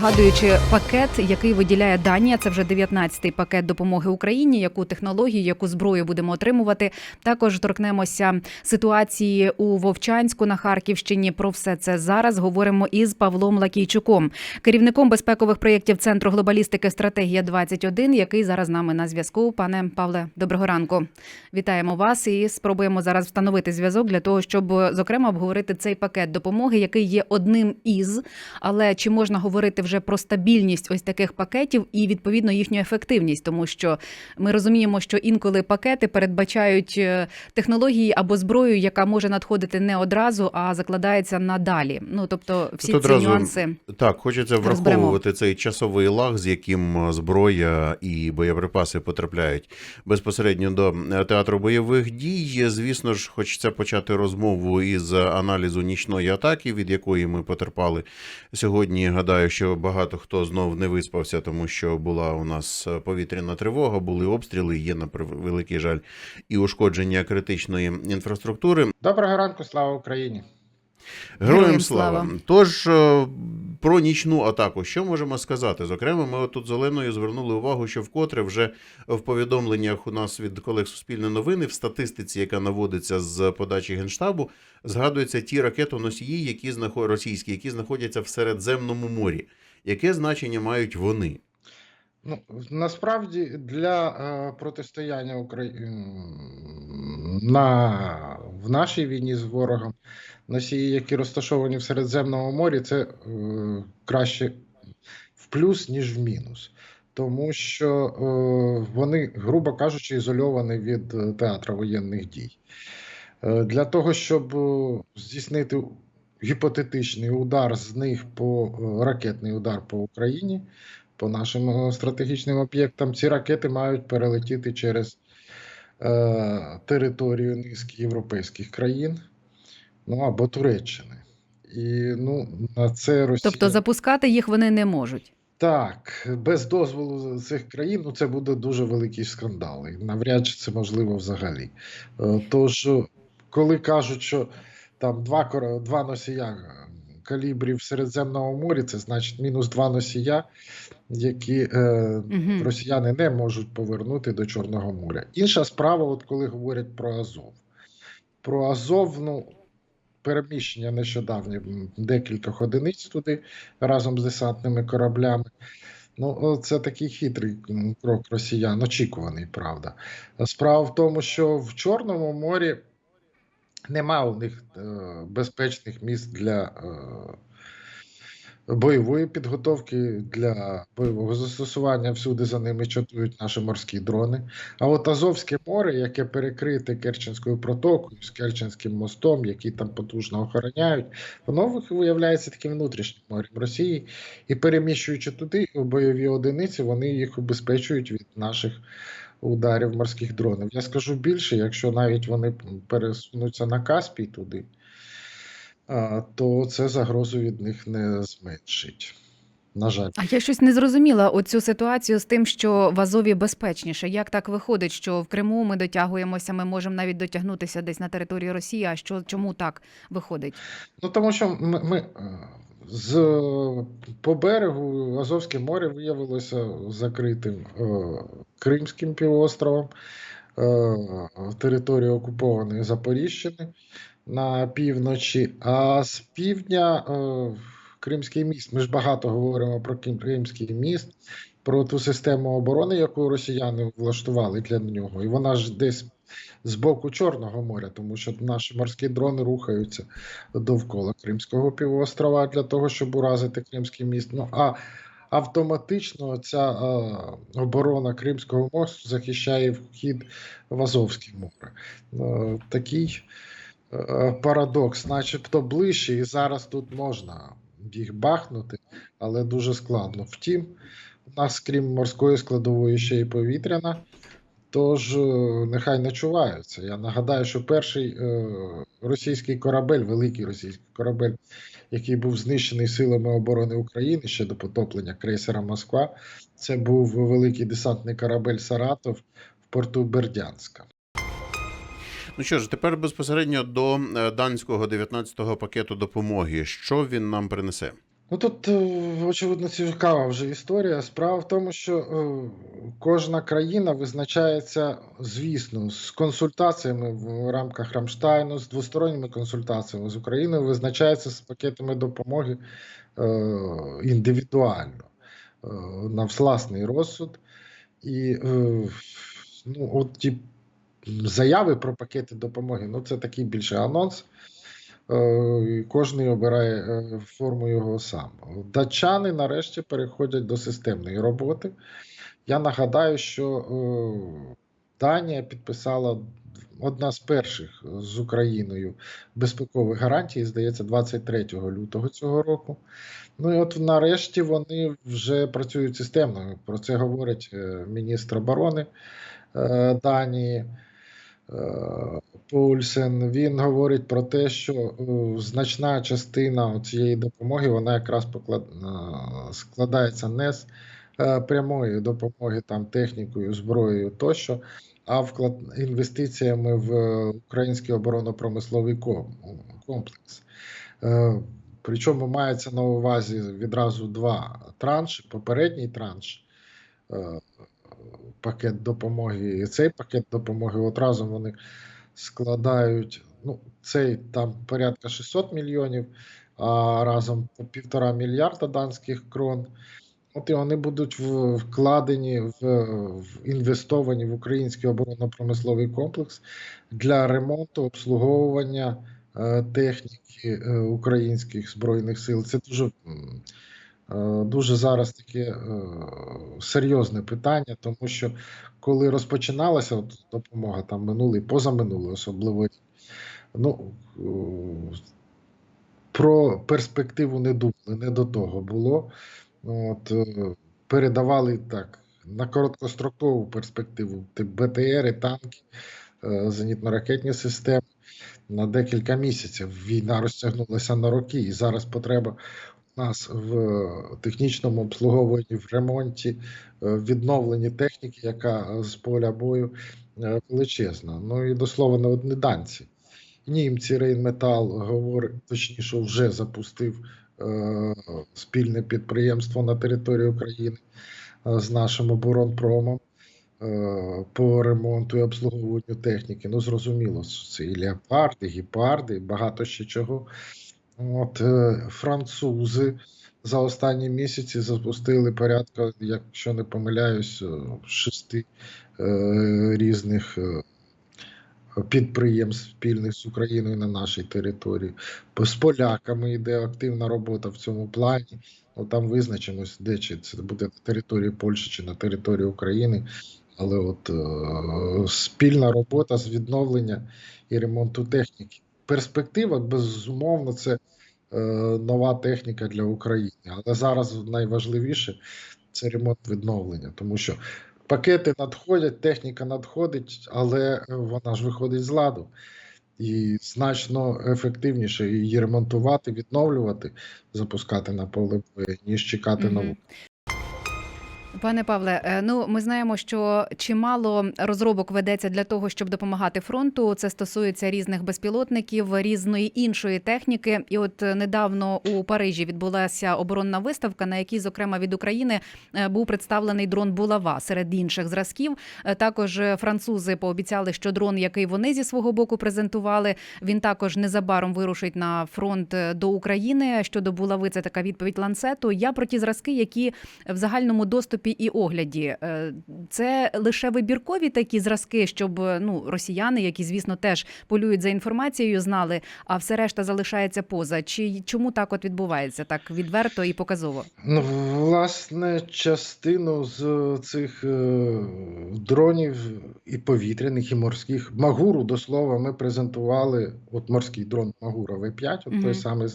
згадуючи пакет, який виділяє Данія. Це вже 19-й пакет допомоги Україні. Яку технологію, яку зброю будемо отримувати? Також торкнемося ситуації у Вовчанську на Харківщині. Про все це зараз говоримо із Павлом Лакійчуком, керівником безпекових проєктів Центру глобалістики Стратегія 21 який зараз з нами на зв'язку. Пане Павле, доброго ранку. Вітаємо вас і спробуємо зараз встановити зв'язок для того, щоб зокрема обговорити цей пакет допомоги, який є одним із. Але чи можна говорити вже про стабільність ось таких пакетів і відповідно їхню ефективність, тому що ми розуміємо, що інколи пакети передбачають е, технології або зброю, яка може надходити не одразу, а закладається надалі. Ну тобто, всі Тут ці одразу нюанси. Так, хочеться Розберемо. враховувати цей часовий лаг, з яким е, зброя і боєприпаси потрапляють безпосередньо до е, театру бойових дій. Звісно ж, хочеться почати розмову із аналізу нічної атаки, від якої ми потерпали сьогодні. Гадаю, що багато хто знов не виспався, тому що була у нас повітряна тривога, були обстріли. Є на превеликий жаль і ушкодження критичної інфраструктури. Доброго ранку, слава Україні! Героям Героям слава. слава. Тож е, про нічну атаку, що можемо сказати? Зокрема, ми тут зеленою звернули увагу, що вкотре вже в повідомленнях у нас від колег Суспільне новини в статистиці, яка наводиться з подачі генштабу, згадуються ті ракетоносії, які знаход... російські, які знаходяться в Середземному морі. Яке значення мають вони? Ну, насправді для е, протистояння Украї... на... в нашій війні з ворогом носії, які розташовані в Середземному морі, це е, краще в плюс, ніж в мінус. Тому що е, вони, грубо кажучи, ізольовані від е, театру воєнних дій. Е, для того, щоб е, здійснити гіпотетичний удар з них по е, ракетний удар по Україні, по нашим е, стратегічним об'єктам, ці ракети мають перелетіти через е, територію низки європейських країн, ну або Туреччини. І ну, на це Росія... Тобто запускати їх вони не можуть. Так, без дозволу цих країн ну, це буде дуже великий скандал. І навряд чи це можливо взагалі. Е, Тож, коли кажуть, що там два, два носія калібрів в Середземному морі, це значить мінус два носія, які е, Мгм. росіяни не можуть повернути до Чорного моря. Інша справа, от коли говорять про Азов. Про Азов, ну, переміщення нещодавні м, декількох одиниць туди разом з десантними кораблями. Ну, це такий хитрий крок росіян, очікуваний, правда. Справа в тому, що в Чорному морі нема у них е, безпечних місць для е, бойової підготовки, для бойового застосування. Всюди за ними чатують наші морські дрони. А от Азовське море, яке перекрите Керченською протокою, з Керченським мостом, який там потужно охороняють, воно виявляється таким внутрішнім морем Росії. І переміщуючи туди бойові одиниці, вони їх убезпечують від наших ударів морських дронів. Я скажу більше, якщо навіть вони пересунуться на Каспій туди, то це загрозу від них не зменшить. На жаль. А я щось не зрозуміла оцю ситуацію з тим, що в Азові безпечніше. Як так виходить, що в Криму ми дотягуємося, ми можемо навіть дотягнутися десь на території Росії. А що чому так виходить? Ну тому що ми, ми з по берегу Азовське море виявилося закритим е, Кримським півостровом, е, територія окупованої Запоріжжяни на півночі, а з півдня е, Кримський міст. Ми ж багато говоримо про Кримський міст, про ту систему оборони, яку росіяни влаштували для нього. І вона ж десь з боку Чорного моря, тому що наші морські дрони рухаються довкола Кримського півострова для того, щоб уразити Кримський міст. Ну а автоматично ця е, оборона Кримського мосту захищає вхід в Азовське море. Е, такий парадокс, начебто ближче, і зараз тут можна їх бахнути, але дуже складно. Втім, у нас, крім морської складової, ще й повітряна. Тож е, нехай начуваються. Я нагадаю, що перший е, російський корабель, великий російський корабель, який був знищений силами оборони України ще до потоплення крейсера Москва, це був великий десантний корабель Саратов в порту Бердянська. Ну що ж, тепер безпосередньо до е, данського 19-го пакету допомоги. Що він нам принесе? Ну тут, е, очевидно, цікава вже історія. Справа в тому, що е, кожна країна визначається, звісно, з консультаціями в рамках Рамштайну, з двосторонніми консультаціями з Україною, визначається з пакетами допомоги індивідуально, на власний розсуд. І ну, от ті заяви про пакети допомоги, ну це такий більше анонс. Е, Кожний обирає е, форму його сам. Датчани нарешті переходять до системної роботи. Я нагадаю, що е, Данія підписала одна з перших з Україною безпекових гарантій, здається, 23 лютого цього року. Ну і от нарешті вони вже працюють системно. Про це говорить міністр оборони Данії. Пульсен, він говорить про те, що е, значна частина цієї допомоги вона якраз поклад... е, складається не з е, прямої допомоги там технікою, зброєю тощо, а вклад інвестиціями в український оборонно-промисловий комплекс. Причому мається на увазі відразу два транші. Попередній транш пакет допомоги і цей пакет допомоги от разом вони складають. Ну, цей там порядка 600 мільйонів, а разом по півтора мільярда данських крон. От і вони будуть вкладені в, в інвестовані в український оборонно-промисловий комплекс для ремонту, обслуговування е, техніки е, українських збройних сил. Це дуже, дуже зараз таке е, серйозне питання, тому що коли розпочиналася допомога там минулий, позаминулий особливо ну е, про перспективу не думали, не до того було. От, е, передавали так на короткострокову перспективу тип БТРи, танки, е, зенітно-ракетні системи на декілька місяців. Війна розтягнулася на роки, і зараз потреба нас в технічному обслуговуванні, в ремонті, е, відновленні техніки, яка з поля бою е, величезна. Ну і до слова, не одні данці. Німці Рейнметал говорить, точніше, вже запустив е, спільне підприємство на території України е, з нашим оборонпромом е, по ремонту і обслуговуванню техніки. Ну, зрозуміло, це і леопарди, і гепарди, і багато ще чого. От е, французи за останні місяці запустили порядка, якщо не помиляюсь, е, шести е, різних. е, підприємств спільних з Україною на нашій території. З поляками йде активна робота в цьому плані. Ну, там визначимось, де чи це буде на території Польщі чи на території України. Але от е, спільна робота з відновлення і ремонту техніки. Перспектива, безумовно, це нова техніка для України. Але зараз найважливіше це ремонт відновлення, тому що пакети надходять, техніка надходить, але е, вона ж виходить з ладу. І значно ефективніше її ремонтувати, відновлювати, запускати на поле ніж чекати Мгм. нову. Пане Павле, е, ну ми знаємо, що чимало розробок ведеться для того, щоб допомагати фронту. Це стосується різних безпілотників, різної іншої техніки. І от е, недавно у Парижі відбулася оборонна виставка, на якій, зокрема, від України е, був представлений дрон Булава серед інших зразків. Також французи пообіцяли, що дрон, який вони зі свого боку презентували, він також незабаром вирушить на фронт до України. Щодо булави, це така відповідь ланцету. Я про ті зразки, які в загальному доступі і огляді. Е, Це лише вибіркові такі зразки, щоб е, ну росіяни, які звісно теж полюють за інформацією, знали, а все решта залишається поза. Чи чому так от відбувається так відверто і показово? Ну, власне, частину з цих е, дронів і повітряних, і морських. Магуру, до слова, ми презентували. От морський дрон Магура В5, от Мгм. той самий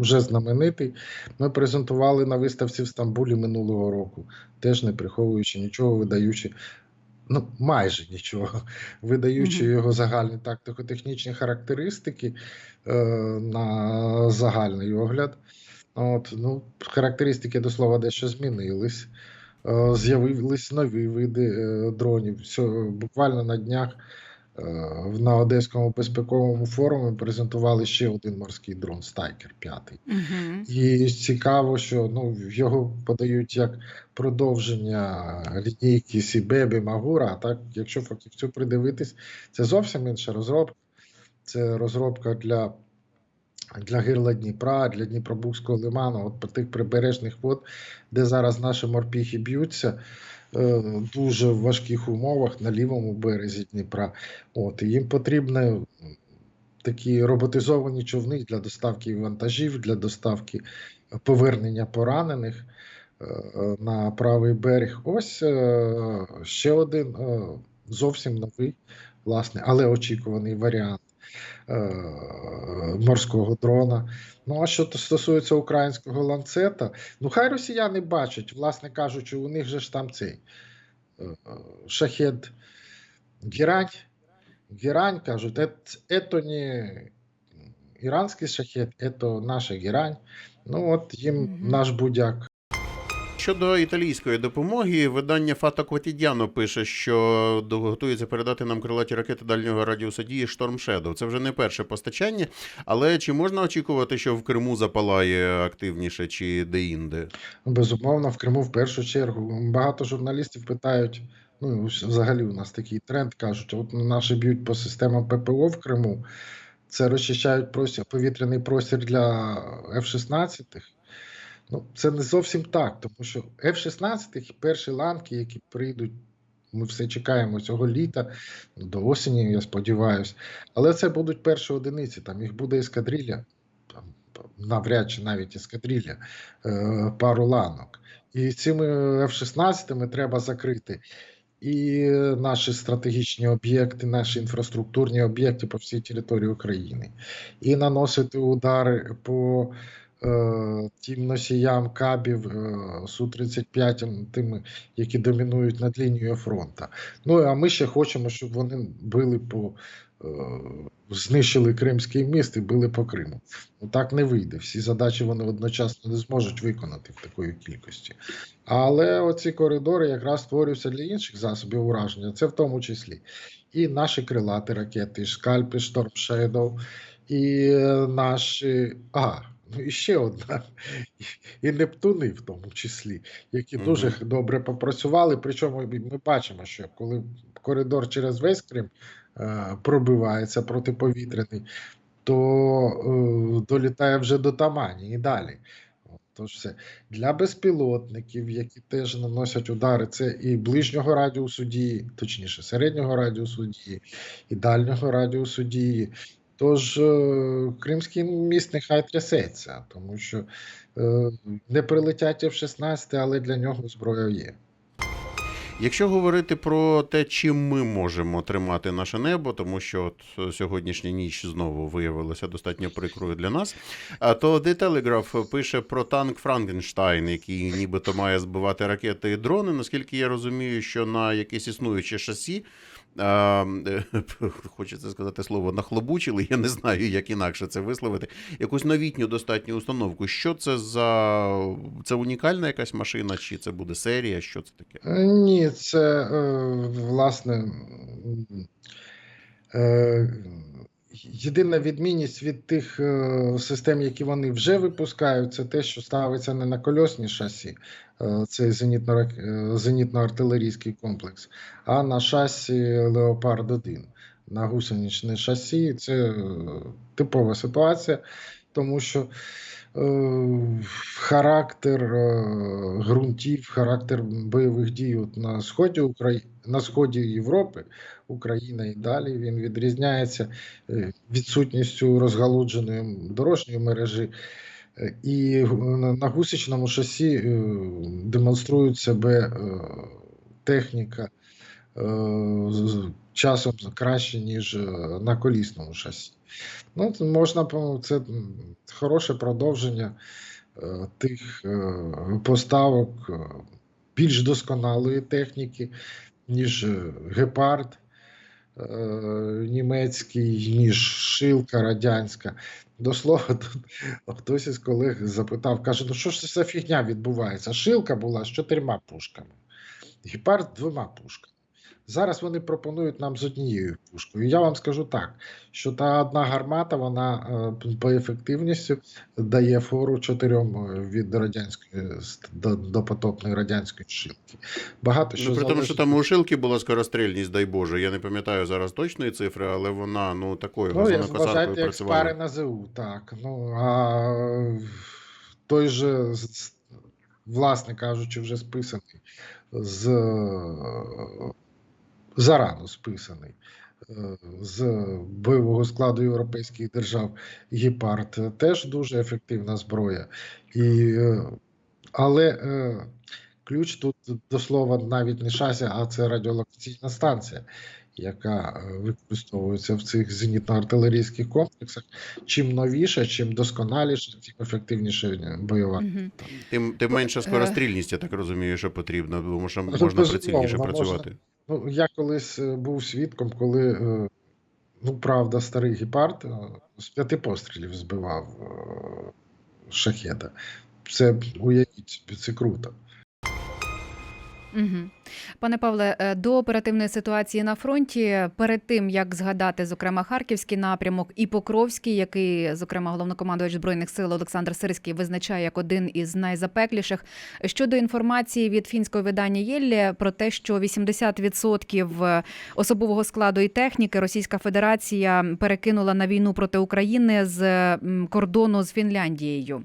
вже знаменитий. Ми презентували на виставці в Стамбулі минулого року, теж не приховуючи нічого, видаючи. Ну, майже нічого, видаючи Мгм. його загальні тактико-технічні характеристики е, на загальний огляд. От, ну, характеристики до слова дещо змінились. Е, З'явились нові види е, дронів. Все, буквально на днях на Одеському безпековому форумі презентували ще один морський дрон Стайкер 5. Угу. І цікаво, що ну, його подають як продовження лінійки Сібебі Магура. А так, якщо фахівцю придивитись, це зовсім інша розробка. Це розробка для, для гирла Дніпра, для Дніпробузького лиману, от по тих прибережних вод, де зараз наші морпіхи б'ються. Е, Дуже в важких умовах на лівому березі Дніпра. От, і їм потрібні такі роботизовані човни для доставки вантажів, для доставки повернення поранених е, е, на правий берег. Ось ще один зовсім новий, власне, але очікуваний варіант морського дрона. Ну, а що то стосується українського ланцета, ну хай росіяни бачать, власне кажучи, у них же ж там цей е, е, шахет Герань. Герань кажуть, «Эт- это не іранський шахет, это наша герань. Ну от їм Мгм. наш будяк Щодо італійської допомоги, видання Фата Квотідяно пише, що готується передати нам крилаті ракети дальнього радіусу дії Storm Shadow. Це вже не перше постачання, але чи можна очікувати, що в Криму запалає активніше чи де-інде? Безумовно, в Криму в першу чергу. Багато журналістів питають. Ну, взагалі у нас такий тренд кажуть, от наші б'ють по системам ППО в Криму. Це розчищають повітряний простір для F-16. Ну, це не зовсім так, тому що F-16 перші ланки, які прийдуть, ми все чекаємо цього літа, до осені, я сподіваюся. Але це будуть перші одиниці, там їх буде ескадрилля, там, навряд чи навіть ескадрилля, е, пару ланок. І цими F-16 треба закрити і наші стратегічні об'єкти, наші інфраструктурні об'єкти по всій території України, і наносити удари по тим носіям кабів е, Су-35, тими, які домінують над лінією фронту. Ну а ми ще хочемо, щоб вони били по. е, Знищили Кримський міст і били по Криму. Ну так не вийде. Всі задачі вони одночасно не зможуть виконати в такої кількості. Але оці коридори якраз створюються для інших засобів ураження, це в тому числі і наші крилаті ракети, і Шкальпи, Шторм Shadow, і е, наші. А, ну і ще одна, і Нептуни в тому числі, які дуже добре попрацювали. Причому ми бачимо, що коли коридор через весь Крим е, пробивається протиповітряний, то е, долітає вже до Тамані і далі. Тож все. Для безпілотників, які теж наносять удари, це і ближнього радіусу дії, точніше, середнього радіусу дії, і дальнього радіусу дії. Тож е, Кримський міст нехай трясеться, тому що е, не прилетять F-16, але для нього зброя є. Якщо говорити про те, чим ми можемо тримати наше небо, тому що от сьогоднішня ніч знову виявилася достатньо прикрою для нас, то The Telegraph пише про танк Франкенштайн, який нібито має збивати ракети і дрони. Наскільки я розумію, що на якесь існуюче шасі. Е, хочеться сказати слово нахлобучили, я не знаю, як інакше це висловити. Якусь новітню достатню установку. Що це за це унікальна якась машина, чи це буде серія? Що це таке? Е, Ні, це е, власне єдина відмінність від тих е, систем, які вони вже випускають, це те, що ставиться не на кольосні шасі, е, цей е, зенітно-артилерійський комплекс, а на шасі Леопард 1 на гусеничне шасі. Це типова ситуація, тому що характер е, ґрунтів, характер бойових дій от на сході Украї... на сході Європи, Україна і далі він відрізняється е, відсутністю розгалудженої дорожньої мережі. Е, І на гусечному шасі е, демонструє себе е, техніка е, часом краще, ніж е, на колісному шасі. Ну, можна це хороше продовження е, тих е, поставок е, більш досконалої техніки, ніж е, гепард е, німецький, ніж шилка радянська. До слова, тут хтось із колег запитав, каже: ну що ж це за фігня відбувається? Шилка була з чотирма пушками, гепард двома пушками. Зараз вони пропонують нам з однією пушкою. Я вам скажу так, що та одна гармата, вона е, по ефективності дає фору чотирьом е, від радянської до, до потопної радянської шилки. Багато що Ну, при тому, що там у Шилки була скорострільність, дай Боже. Я не пам'ятаю зараз точної цифри, але вона ну такою Ну, я вважайте, як спари на ЗУ, так. Ну, а той же, власне кажучи, вже списаний з зарано списаний е, з бойового складу європейських держав Гепард теж дуже ефективна зброя. І, е, але е, ключ тут до слова навіть не шасі, а це радіолокаційна станція, яка використовується в цих зенітно-артилерійських комплексах. Чим новіше, чим досконаліше, тим ефективніше бойова. Тим, тим менша скорострільність, я так розумію, що потрібно, тому що можна безумовно, прицільніше можна. Ну, я колись е, був свідком, коли, е, ну, правда, старий гепард е, з п'яти пострілів збивав шахеда. Це уявіть, це круто. Мгм. Пане Павле, е, до оперативної ситуації на фронті, перед тим як згадати, зокрема, харківський напрямок і Покровський, який, зокрема, головнокомандувач збройних сил Олександр Сирський визначає як один із найзапекліших. Щодо інформації від фінського видання Єллі про те, що 80% особового складу і техніки Російська Федерація перекинула на війну проти України з кордону з Фінляндією.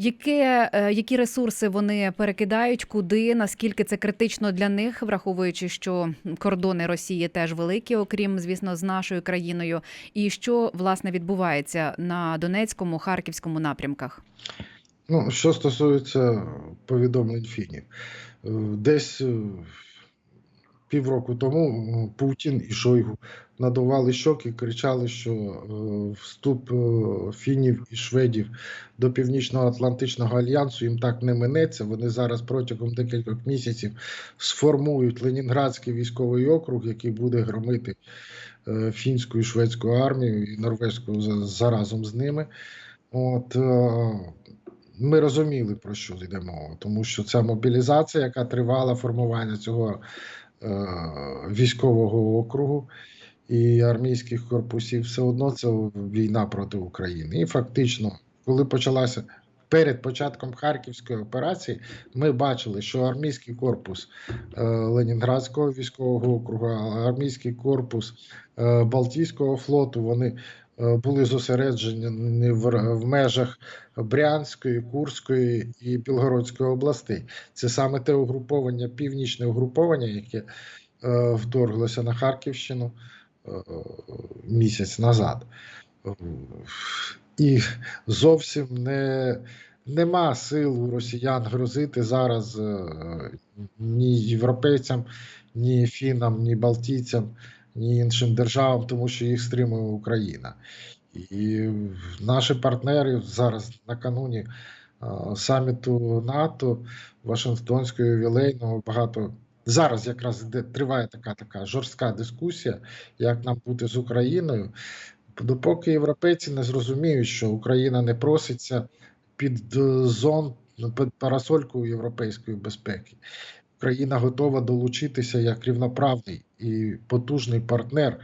Яке, е, які ресурси вони перекидають, куди, наскільки це критично для них, враховуючи, що кордони Росії теж великі, окрім, звісно, з нашою країною, і що власне відбувається на Донецькому, Харківському напрямках? Ну, що стосується повідомлень фінів, Е, десь е, півроку тому е, Путін і Шойгу надували щоки, кричали, що е, вступ е, фінів і шведів до Північно-Атлантичного альянсу їм так не минеться. Вони зараз протягом декількох місяців сформують Ленінградський військовий округ, який буде громити е, фінську і шведську армію і норвезьку за- заразом з ними. От ми розуміли, про що йде мова, тому що ця мобілізація, яка тривала формування цього військового округу і армійських корпусів, все одно це війна проти України. І фактично, коли почалася перед початком Харківської операції, ми бачили, що армійський корпус е, Ленінградського військового округу, армійський корпус е, Балтійського флоту, вони е, були зосереджені в, межах Брянської, Курської і Білгородської областей. Це саме те угруповання, північне угруповання, яке е, вторглося на Харківщину е, місяць назад. Е, І зовсім не, нема сил у росіян грозити зараз е, ні європейцям, ні фінам, ні балтійцям, ні іншим державам, тому що їх стримує Україна. І наші партнери зараз накануні саміту НАТО Вашингтонського ювілейного багато. Зараз якраз іде, триває така така жорстка дискусія, як нам бути з Україною. Допоки європейці не зрозуміють, що Україна не проситься під е, зон, під парасольку європейської безпеки. Україна готова долучитися як рівноправний і потужний партнер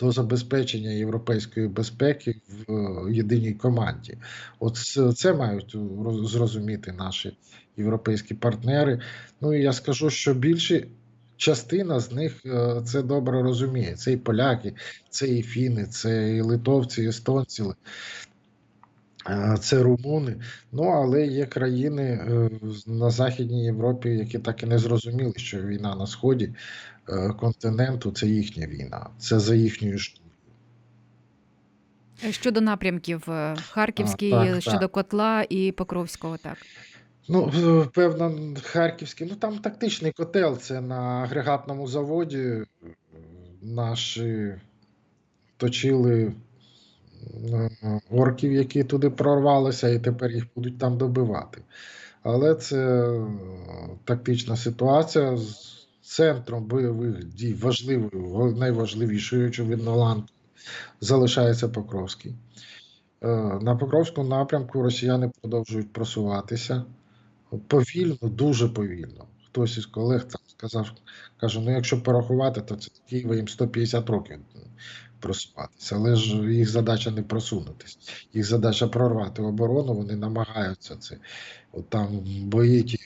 до забезпечення європейської безпеки в е, єдиній команді. От це- це мають зрозуміти наші європейські партнери. Ну і я скажу, що більше частина з них е, це добре розуміє. Це і поляки, це і фіни, це і литовці, і естонці. Е, Це румуни, ну але є країни е, на Західній Європі, які так і не зрозуміли, що війна на сході е, континенту це їхня війна, це за їхньою ж Щодо напрямків е, Харківський, А, так, щодо так. котла і Покровського, так. Ну, е, певно, харківський. Ну там тактичний котел. Це на агрегатному заводі. е, Наші точили е, орків, які туди прорвалися, і тепер їх будуть там добивати. Але це е, тактична ситуація з центром бойових дій, важливою, найважливішою, очевидно, ланкою, залишається Покровський. Е, На Покровському напрямку росіяни продовжують просуватися повільно, дуже повільно. хтось із колег там сказав, каже, ну якщо порахувати, то це Києва їм 150 років просуватися. Але ж їх задача не просунутись. Їх задача прорвати оборону, вони намагаються це. От там бої ті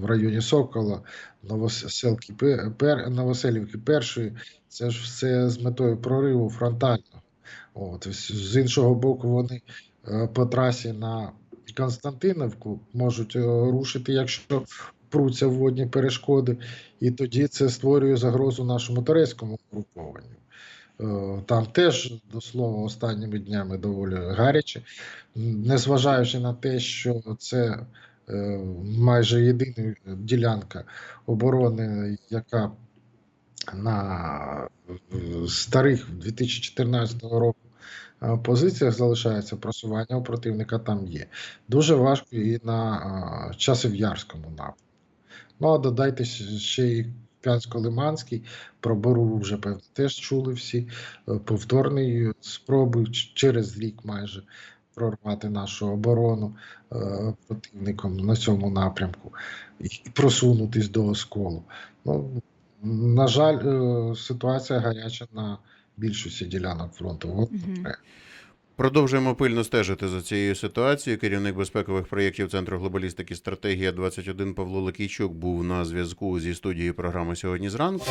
в районі Сокола, Новоселки, Пер, Новоселівки першої, це ж все з метою прориву фронтального. От, з- іншого боку, вони е, по трасі на Константинівку можуть е, рушити, якщо пруться водні перешкоди, і тоді це створює загрозу нашому турецькому групованню. Е, Там теж, до слова, останніми днями доволі гаряче, незважаючи на те, що це е, майже єдина ділянка оборони, яка на е, старих 2014 року позиціях залишається просування у противника там є. Дуже важко і на Часів'ярському напрямку. Ну, а додайте ще і Пянсько-Лиманський, про Борову вже певно теж чули всі. Е, Повторний спроби через рік майже прорвати нашу оборону е, противником на цьому напрямку і просунутись до осколу. Ну, на жаль, е, ситуація гаряча на більшості ділянок фронту. От таке. Продовжуємо пильно стежити за цією ситуацією. Керівник безпекових проєктів Центру глобалістики стратегія 21 Павло Лакійчук був на зв'язку зі студією програми сьогодні зранку.